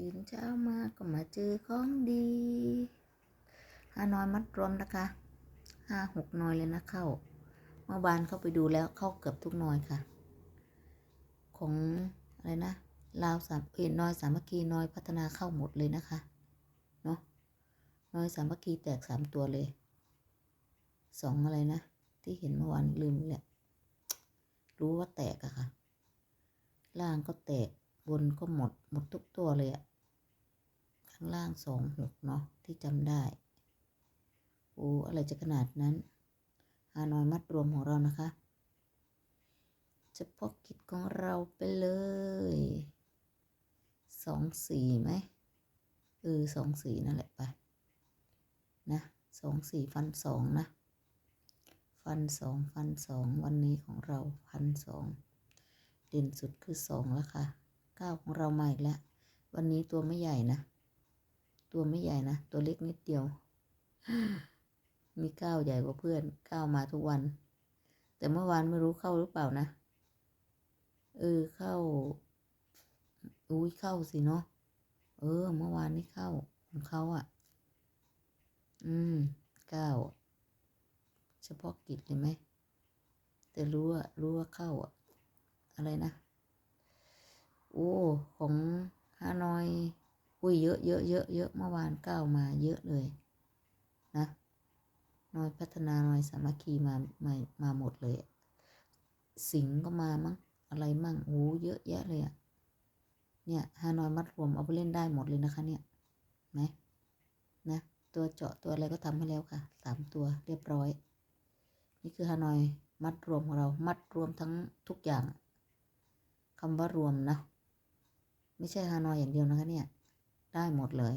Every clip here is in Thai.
ตื่นเช้ามาก็มาเจอของดีฮานอยมัดรวมนะคะห้าหกนอยเลยนะเข้าเมื่อวานเข้าไปดูแล้วเข้าเกือบทุกนอยค่ะ ของอะไรนะลาวสามเอ็นนอยสามัคคีนอยพัฒนาเข้าหมดเลยนะคะเนาะนอยสามัคคีแตกสามตัวเลยสองอะไรนะ ที่เห็นเมื่อวานลืมแหละรู้ว่าแตกอะค่ะ ล่างก็แตก บนก็หมด หมดทุกตัวเลยอะข้างล่างสองหกเนาะที่จำได้โอ้อะไรจะขนาดนั้นฮานอยมัดรวมของเรานะคะเฉพาะกิจของเราไปเลยสองสี่ไหมเออสองสี่นั่นแหละไปนะสองสี่ฟันสองนะ ฟันสองฟันสองวันนี้ของเราพันสองเด่นสุดคือสองแล้วค่ะ เก้าของเรามาอีกแล้ว วันนี้ตัวไม่ใหญ่นะ ตัวไม่ใหญ่นะ ตัวเล็กนิดเดียว มีเก้าใหญ่กว่าเพื่อนเก้ามาทุกวัน แต่เมื่อวานไม่รู้เข้าหรือเปล่านะ เออเข้า อุ้ยเข้าสิเนาะ เออ เมื่อวานนี้เข้าของเขาอะ่ะ อืมเก้าเฉพาะกิจเลยไหม แต่รู้ว่ารู้ว่าเข้าอะอะไรนะ โอ้ ของฮานอย อุ้ยเยอะเยอะเยอะเยอะเมื่อวานก้าวมาเยอะเลย นะน้อยพัฒนาน้อยสามัคคีมามามาหมดเลย สิงก็มามั้งอะไรมั่งโอ้เยอะแยะเลยอะเนี่ยฮานอยมัดรวมเอาไปเล่นได้หมดเลยนะคะ เนี่ยไหมนะตัวเจาะตัวอะไรก็ทำให้แล้วค่ะสามตัวเรียบร้อย นี่คือฮานอยมัดรวมของเรา มัดรวมทั้งทุกอย่างคำว่ารวมนะ ไม่ใช่ฮานอยอย่างเดียวนะคะเนี่ย ได้หมดเลย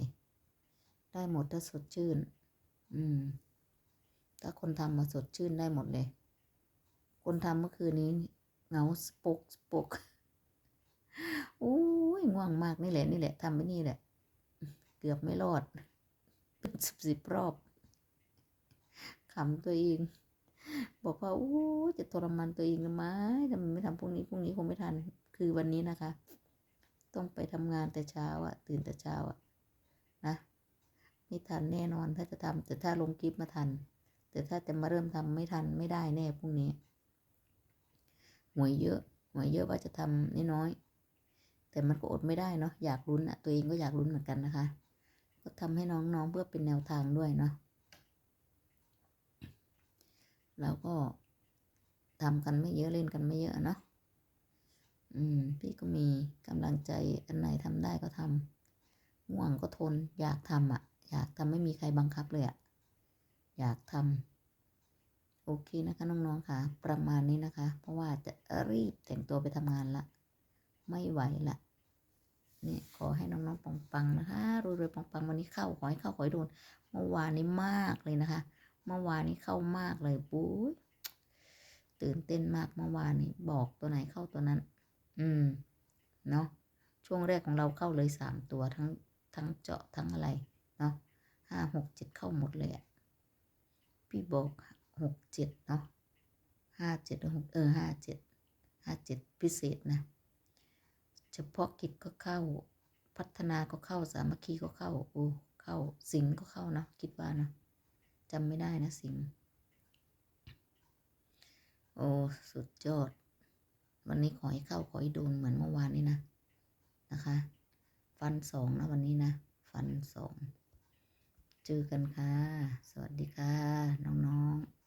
ได้หมดถ้าสดชื่น อืม ถ้าคนทำมาสดชื่นได้หมดเลย คนทำเมื่อคืนนี้เหงาสปกสปกโอ้ยง่วงมากนี่แหละนี่แหละทำไปนี่แหละ เกือบไม่รอด เป็นสิบสิบรอบขำตัวเอง บอกว่าโอ้จะทรมานตัวเองทำไมทำไมไม่ทำพรุ่งนี้พรุ่งนี้คงไม่ทัน คือวันนี้นะคะ ต้องไปทำงานแต่เช้าอะตื่นแต่เช้าอะนะไม่ทันแน่นอนถ้าจะทำแต่ถ้าลงคลิปมาทัน แต่ถ้าจะมาเริ่มทำไม่ทันไม่ได้แน่พรุ่งนี้หวยเยอะหวยเยอะว่าจะทำน้อยๆแต่มันก็อดไม่ได้เนาะอยากลุ้นอะตัวเองก็อยากลุ้นเหมือนกันนะคะ ก็ทำให้น้องๆเพื่อเป็นแนวทางด้วยเนาะเราก็ทำกันไม่เยอะเล่นกันไม่เยอะเนาะ อืม พี่ก็มีกำลังใจอันไหนทำได้ก็ทำง่วงก็ทน อยากทำอะ อยากทำไม่มีใครบังคับเลยอะ อยากทำโอเคนะคะน้องๆค่ะ ประมาณนี้นะคะ เพราะว่าจะรีบแต่งตัวไปทำงานละ ไม่ไหวละนี่ขอให้น้องๆปังๆนะคะรวยๆปังๆวันนี้เข้าขอให้เข้าขอให้โดน เมื่อวานนี้มากเลยนะคะ เมื่อวานนี้เข้ามากเลยปุ้ยตื่นเต้นมากเมื่อวานนี้บอกตัวไหนเข้าตัวนั้น อืม เนาะช่วงแรกของเราเข้าเลยสามตัวทั้งทั้งเจาะทั้งอะไร เนาะห้าหกเจ็ดเข้าหมดเลยอะพี่บอกหกเจ็ดเนาะห้าเจ็ดหกเออห้าเจ็ดห้าเจ็ดพิเศษนะ เฉพาะกิจก็เข้า พัฒนาก็เข้าสามัคคีก็เข้าโอ้เข้าสิงก็เข้านะคิดว่านะจำไม่ได้นะสิงโอ้ สุดยอด วันนี้ขอให้เข้าขอให้โดนเหมือนเมื่อวานนี้นะนะคะ ฟันสองนะวันนี้นะ ฟันสองเจอกันค่ะ สวัสดีค่ะ น้องๆ